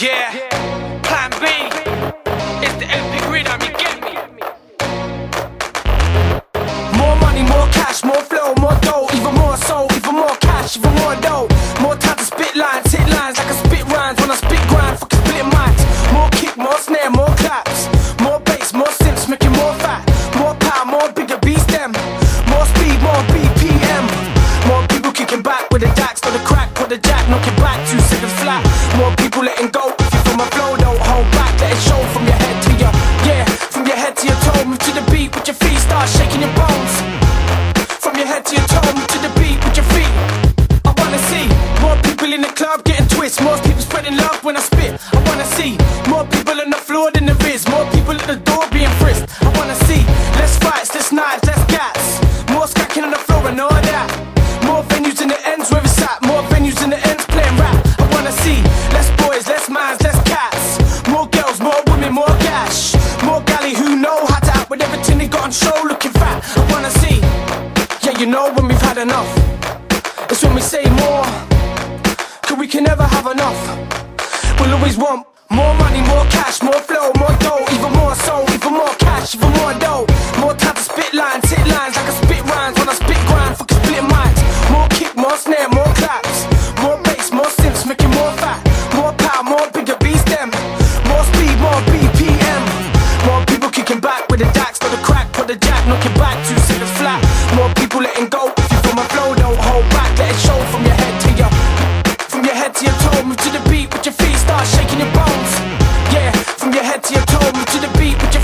Yeah, Plan B. It's the epic rhythm, you get me? More money, more cash, more flow, more dough, even more soul, even more cash, even more back with the crack, put the jack, knock it back two seconds flat. More people letting go. If you feel my flow, don't hold back, let it show from your head to your yeah, from your head to your toe. Move to the beat with your feet, start shaking your bones. From your head to your toe, move to the beat with your feet. I wanna see more people in the club getting twists, more With everything they got on show, looking fat. I wanna see. Yeah, you know when we've had enough. It's when we say more. Cause we can never have enough. We'll always want more money, more cash, more flow, more dough, even more soul, even more cash, even more dough. More time to spit lines, hit lines like I spit rhymes when I spit Got people letting go. If you feel my flow, don't hold back. Let it show from your head to your from your head to your toe. Move to the beat with your feet. Start shaking your bones. Yeah, from your head to your toe. Move to the beat with your